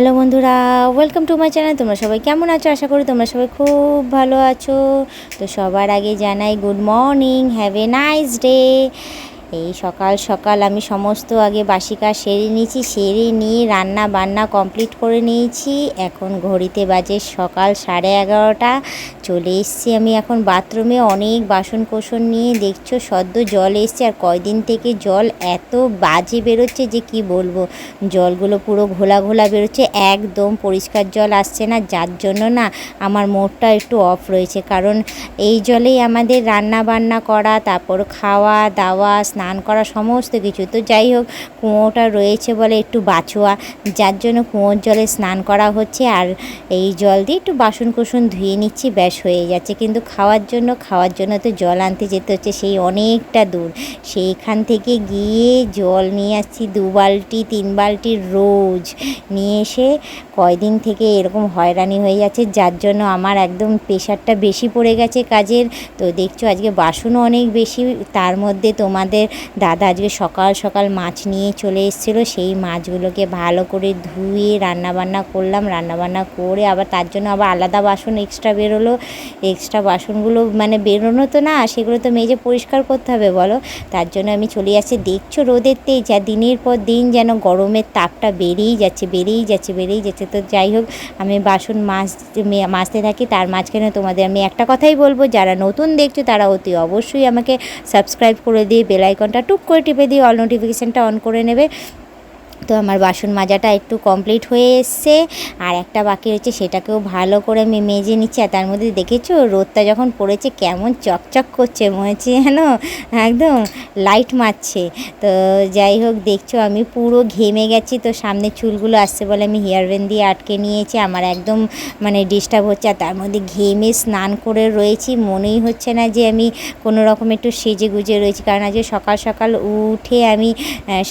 Hello বন্ধুরা welcome to my channel তোমরা সবাই কেমন আছো? আশা করি তোমরা সবাই খুব ভালো আছো। তো সবার আগে জানাই good morning have a nice day এই সকাল সকাল আমি সমস্ত আগে বাসি কাজ সেরে নিয়েছি, সেরে নিয়ে রান্না বান্না কমপ্লিট করে নিয়েছি। এখন ঘড়িতে বাজে সকাল সাড়ে এগারোটা। চলে এসেছি আমি এখন বাথরুমে অনেক বাসন কোসন নিয়ে দেখছ, সদ্য জল এসছে। আর কয়দিন থেকে জল এত বাজে বেরোচ্ছে যে কি বলব? জলগুলো পুরো ঘোলা ঘোলা বেরোচ্ছে। একদম পরিষ্কার জল আসছে না। যার জন্য না আমার মোডটা একটু অফ রয়েছে। কারণ এই জলেই আমাদের রান্না বান্না করা, তারপর খাওয়া দাওয়া স্নান করা সমস্ত কিছু। তো যাই হোক, কুয়োটা রয়েছে বলে একটু বাছোয়া, যার জন্য কুয়োর জলে স্নান করা হচ্ছে আর এই জল দিয়ে একটু বাসন কুসন ধুয়ে নিচ্ছি, ব্যাস হয়ে যাচ্ছে। কিন্তু খাওয়ার জন্য খাওয়ার জন্য তো জল আনতে যেতে হচ্ছে, সেই অনেকটা দূর। সেইখান থেকে গিয়ে জল নিয়ে আসছি দু বালতি, তিন বালতি রোজ। নিয়ে এসে কয়দিন থেকে এরকম হয়রানি হয়ে যাচ্ছে, যার জন্য আমার একদম প্রেশারটা বেশি পড়ে গেছে কাজের। তো দেখছ, আজকে বাসনও অনেক বেশি, তার মধ্যে তোমাদের দাদা আজকে সকাল সকাল মাছ নিয়ে চলে এসেছিল, সেই মাছগুলোকে ভালো করে ধুয়ে রান্নাবান্না করলাম, রান্নাবান্না করে আবার তার জন্য আবার আলাদা বাসন এক্সট্রা বেরোলো। এক্সট্রা বাসনগুলো মানে বেরোনো তো না, সেগুলো তো মেজে পরিষ্কার করতে হবে বলো। তার জন্য আমি চলে যাচ্ছি। দেখছ রোদের তেজ যা দিনের পর দিন যেন গরমের তাপটা বেড়েই যাচ্ছে বেড়েই যাচ্ছে বেড়েই যাচ্ছে। তো যাই হোক, আমি বাসন মাছ মাজতে থাকি, তার মাঝখানে তোমাদের আমি একটা কথাই বলব, যারা নতুন দেখছ তারা অতি অবশ্যই আমাকে সাবস্ক্রাইব করে দিয়ে বেল আইকনটা টুক করে টিপে দিয়ে অল নোটিফিকেশানটা অন করে নেবে। তো আমার বাসন মাজাটা একটু কমপ্লিট হয়ে এসছে। আর একটা বাকি রয়েছে, সেটাকেও ভালো করে আমি মেজে নিচ্ছি। আর তার মধ্যে দেখেছ, রোদটা যখন পড়েছে, কেমন চকচক করছে, মনে হচ্ছে যেন একদম লাইট মারছে। তো যাই হোক, দেখছ, আমি পুরো ঘেমে গেছি। তো সামনে চুলগুলো আসছে বলে আমি হেয়ার ব্যান্ড দিয়ে আটকে নিয়েছি। আমার একদম মানে ডিস্টার্ব হচ্ছে। আর তার মধ্যে ঘেমে স্নান করে রয়েছি। মনেই হচ্ছে না যে আমি কোনো রকম একটু সেজে গুজে রয়েছি। কারণ আজকে সকাল সকাল উঠে আমি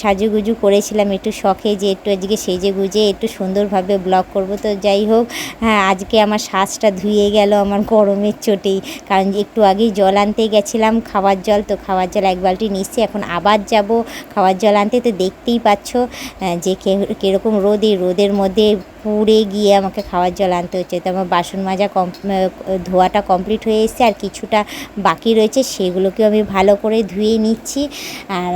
সাজুগুজু করেছিলাম একটু শখে যে একটু আজকে সেজে গুজে, একটু সুন্দরভাবে ব্লগ করব। তো যাই হোক হ্যাঁ আজকে আমার শ্বাসটা ধুয়ে গেল আমার গরমের চোটেই। কারণ একটু আগেই জল আনতে গেছিলাম, খাওয়ার জল। তো খাওয়ার জল এক বালটি নিচ্ছি, এখন আবার যাব। খাওয়ার জল আনতে তো দেখতেই পাচ্ছ যে কীরকম রোদে, রোদের মধ্যে পুড়ে গিয়ে আমাকে খাওয়ার জল আনতে হচ্ছে। তো আমার বাসন মাজা কম ধোয়াটা কমপ্লিট হয়ে এসছে আর কিছুটা বাকি রয়েছে সেগুলোকেও আমি ভালো করে ধুয়ে নিচ্ছি। আর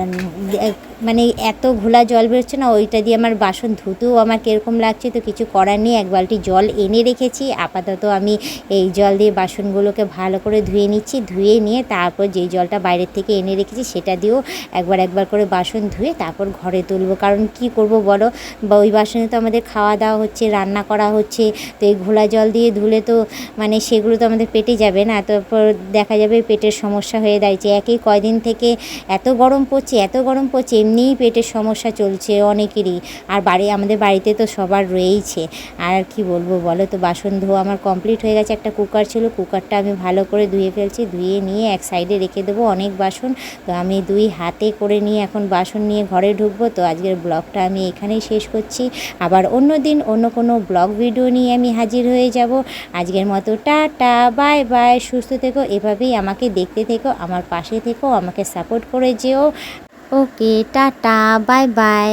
মানে এত ঘোলা জল বেরোচ্ছে না, ওইটা দিয়ে আমার বাসন ধুতেও আমার কীরকম লাগছে তো কিছু করার নেই। এক বালতি জল এনে রেখেছি, আপাতত আমি এই জল দিয়ে বাসনগুলোকে ভালো করে ধুয়ে নিচ্ছি। ধুয়ে নিয়ে তারপর যেই জলটা বাইরের থেকে এনে রেখেছি সেটা দিয়েও একবার একবার করে বাসন ধুয়ে তারপর ঘরে তুলবো। কারণ কি করব বলো? বা ওই বাসনে তো আমাদের খাওয়া দাওয়া হচ্ছে রান্না করা হচ্ছে, তো এই ঘোলা জল দিয়ে ধুলে তো মানে সেগুলো তো আমাদের পেটে যাবে না, তারপর দেখা যাবে পেটের সমস্যা হয়ে দাঁড়িয়েছে। একই কয়দিন থেকে এত গরম পড়ছে, এত গরম পড়ছে, এমনিই পেটের সমস্যা চলছে অনেকেরই। আর বাড়ি, আমাদের বাড়িতে তো সবার রয়েইছে। আর কি বলব বলো তো, বাসন ধোয়া আমার কমপ্লিট হয়ে গেছে, একটা কুকার ছিল কুকারটা আমি ভালো করে ধুয়ে ফেলছি, ধুয়ে নিয়ে এক সাইডে রেখে দেবো অনেক বাসন। তো আমি দুই হাতে করে নিয়ে এখন বাসন নিয়ে ঘরে ঢুকবো, তো আজকের ব্লগটা আমি এখানেই শেষ করছি। আবার অন্য দিন অন্য কোনো ব্লগ ভিডিও নিয়ে আমি হাজির হয়ে যাব। আজকের মতো টাটা, বাই বাই। সুস্থ থেকো, এভাবেই আমাকে দেখতে থেকো, আমার পাশে থেকো, আমাকে সাপোর্ট করে যেও। Okay, tata, bye bye.